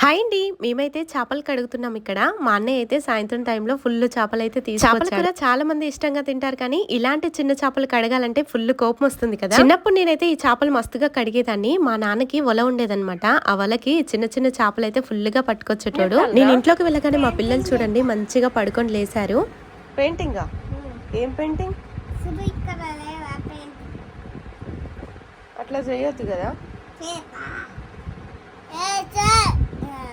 Hi అండి. మేమైతే చేపలు కడుగుతున్నాం ఇక్కడ. మా అన్నయ్య అయితే సాయంత్రం టైంలో ఫుల్ చేపలు అయితే తీసుకొచ్చారు. కూడా చాలా మంది ఇష్టంగా తింటారు కానీ ఇలాంటి చిన్న చేపలు కడగాలంటే ఫుల్ కోపం వస్తుంది కదా? చిన్నప్పుడు నేనైతే ఈ చేపలు మస్తుగా కడిగేదాన్ని. మా నాన్నకి వల ఉండేదన్నమాట. ఆ వలకి చిన్న చిన్న చేపలు అయితే ఫుల్గా పట్టుకొచ్చేటోడు నేను ఇంట్లోకి వెళ్ళగానే మా పిల్లలు చూడండి మంచిగా పడుకొని లేసారు పెయింటింగ్ ఏం పెయింటింగ్? అట్లా చేయొద్దు కదా?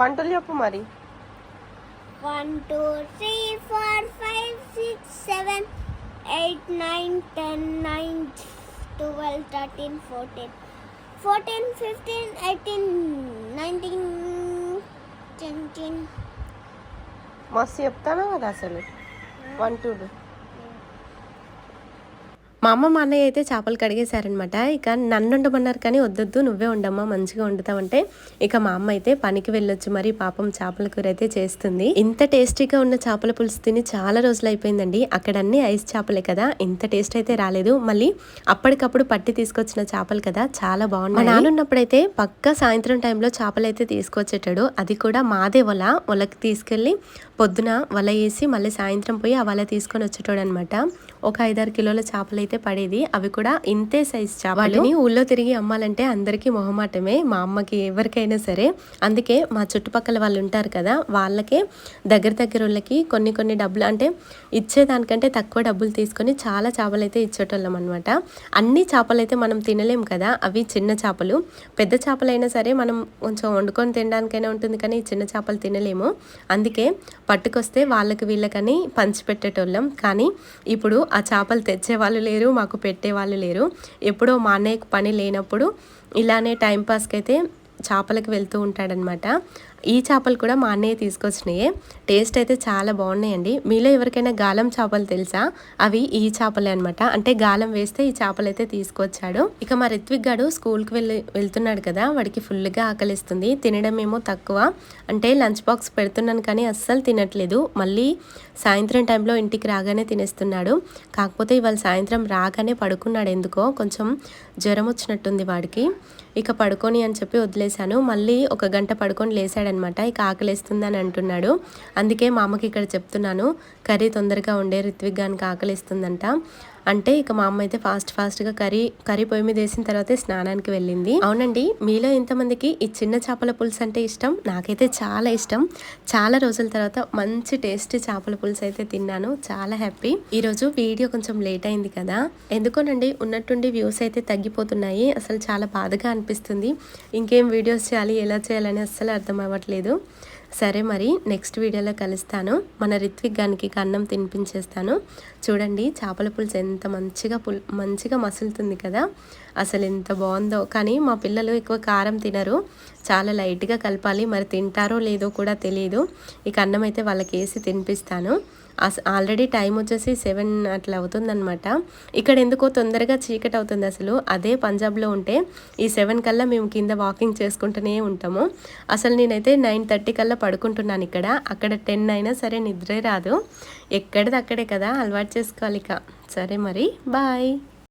వంటలు చెప్పు మరి One, two, three, four, five, six, seven, eight, nine, ten, nine, twelve, thirteen, fourteen, fourteen, fifteen, eighteen, nineteen, twenty. మస్తు చెప్తాను కదా అసలు వన్ టూ మా అమ్మ మా అన్నయ్య అయితే చేపలు కడిగేశారనమాట ఇక నన్ను ఉండమన్నారు కానీ వద్దొద్దు నువ్వే ఉండమ్మా మంచిగా వండుతావంటే. ఇక మా అమ్మ అయితే పనికి వెళ్ళొచ్చు మరి పాపం చేపల కూర అయితే చేస్తుంది. ఇంత టేస్టీగా ఉన్న చేపల పులుసు తిని చాలా రోజులు అయిపోయిందండి. అక్కడ అన్ని ఐస్ చేపలే కదా ఇంత టేస్ట్ అయితే రాలేదు. మళ్ళీ అప్పటికప్పుడు పట్టి తీసుకొచ్చిన చేపలు కదా చాలా బాగున్నాయి. మా నాన్న ఉన్నప్పుడైతే పక్క సాయంత్రం టైంలో చేపలు అయితే తీసుకొచ్చేటాడు. అది కూడా మాదే వల వలకి తీసుకెళ్ళి పొద్దున వల వేసి మళ్ళీ సాయంత్రం పోయి ఆ వల తీసుకొని వచ్చేటోడు అనమాట ఒక ఐదారు కిలోల చేపలు అయితే పడేది. అవి కూడా ఇంతే సైజ్ చేపలు. వాటిని ఊళ్ళో తిరిగి అమ్మాలంటే అందరికీ మొహమాటమే. మా అమ్మకి ఎవరికైనా సరే. అందుకే మా చుట్టుపక్కల వాళ్ళు ఉంటారు కదా వాళ్ళకే దగ్గర దగ్గర వాళ్ళకి కొన్ని కొన్ని డబ్బులు అంటే ఇచ్చేదానికంటే తక్కువ డబ్బులు తీసుకొని చాలా చేపలు అయితే ఇచ్చేటోళ్ళం అనమాట అన్ని చేపలు అయితే మనం తినలేం కదా అవి చిన్న చేపలు. పెద్ద చేపలైనా సరే మనం కొంచెం వండుకొని తినడానికైనా ఉంటుంది కానీ ఈ చిన్న చేపలు తినలేము. అందుకే పట్టుకొస్తే వాళ్ళకి వీళ్ళకని పంచిపెట్టేటోళ్ళం కానీ ఇప్పుడు ఆ చేపలు తెచ్చే వాళ్ళు లేరు మాకు పెట్టే వాళ్ళు లేరు. ఎప్పుడో మా అన్నయ్యకు పని లేనప్పుడు ఇలానే టైంపాస్కి అయితే చేపలకు వెళ్తూ ఉంటాడనమాట ఈ చేపలు కూడా మా అన్నయ్య తీసుకొచ్చినాయే. టేస్ట్ అయితే చాలా బాగున్నాయండి. మీలో ఎవరికైనా గాలం చేపలు తెలుసా? అవి ఈ చేపలే అనమాట అంటే గాలం వేస్తే ఈ చేపలు అయితే తీసుకొచ్చాడు. ఇక మా రిత్విక్ గాడు స్కూల్కి వెళ్ళి వెళ్తున్నాడు కదా వాడికి ఫుల్గా ఆకలిస్తుంది. తినడం ఏమో తక్కువ. అంటే లంచ్ బాక్స్ పెడుతున్నాను కానీ అస్సలు తినట్లేదు. మళ్ళీ సాయంత్రం టైంలో ఇంటికి రాగానే తినేస్తున్నాడు. కాకపోతే ఇవాళ సాయంత్రం రాగానే పడుకున్నాడు ఎందుకో కొంచెం జ్వరం వచ్చినట్టుంది వాడికి. ఇక పడుకొని అని చెప్పి వదిలేశాను. మళ్ళీ ఒక గంట పడుకొని అనమాట ఇక ఆకలిస్తుందని అంటున్నాడు. అందుకే మా అమ్మకి ఇక్కడ చెప్తున్నాను కర్రీ తొందరగా ఉండే రిత్విక్ గానికి ఆకలిస్తుందంట. అంటే ఇక మా అమ్మ అయితే ఫాస్ట్ ఫాస్ట్గా కర్రీ కర్రీ పొయ్యి మీద వేసిన తర్వాతే స్నానానికి వెళ్ళింది. అవునండి మీలో ఇంతమందికి ఈ చిన్న చేపల పులుసు అంటే ఇష్టం? నాకైతే చాలా ఇష్టం. చాలా రోజుల తర్వాత మంచి టేస్టీ చేపల పులుసు అయితే తిన్నాను. చాలా హ్యాపీ. ఈరోజు వీడియో కొంచెం లేట్ అయింది కదా. ఎందుకోనండి ఉన్నట్టుండి వ్యూస్ అయితే తగ్గిపోతున్నాయి. అసలు చాలా బాధగా అనిపిస్తుంది. ఇంకేం వీడియోస్ చేయాలి ఎలా చేయాలని అస్సలు అర్థం అవ్వట్లేదు. సరే మరి నెక్స్ట్ వీడియోలో కలుస్తాను. మన రిత్విక్ గానికి అన్నం తినిపించేస్తాను. చూడండి చేపల పులుసు ఎంత మంచిగా పుల్ మంచిగా మసులుతుంది కదా. అసలు ఎంత బాగుందో. కానీ మా పిల్లలు ఎక్కువ కారం తినరు. చాలా లైట్గా కలపాలి. మరి తింటారో లేదో కూడా తెలియదు ఇక అన్నం అయితే వాళ్ళకి వేసి తినిపిస్తాను. ఆల్రెడీ టైం వచ్చేసి సెవెన్ అట్లా అవుతుందనమాట ఇక్కడ ఎందుకో తొందరగా చీకటి అవుతుంది అసలు. అదే పంజాబ్లో ఉంటే ఈ సెవెన్ కల్లా మేము కింద వాకింగ్ చేసుకుంటూనే ఉంటాము. అసలు నేనైతే నైన్ థర్టీ కల్లా పడుకుంటున్నాను ఇక్కడ. అక్కడ టెన్ అయినా సరే నిద్రే రాదు. ఎక్కడిది అక్కడే కదా. అలవాటు చేసుకోవాలి ఇక. సరే మరి. బాయ్.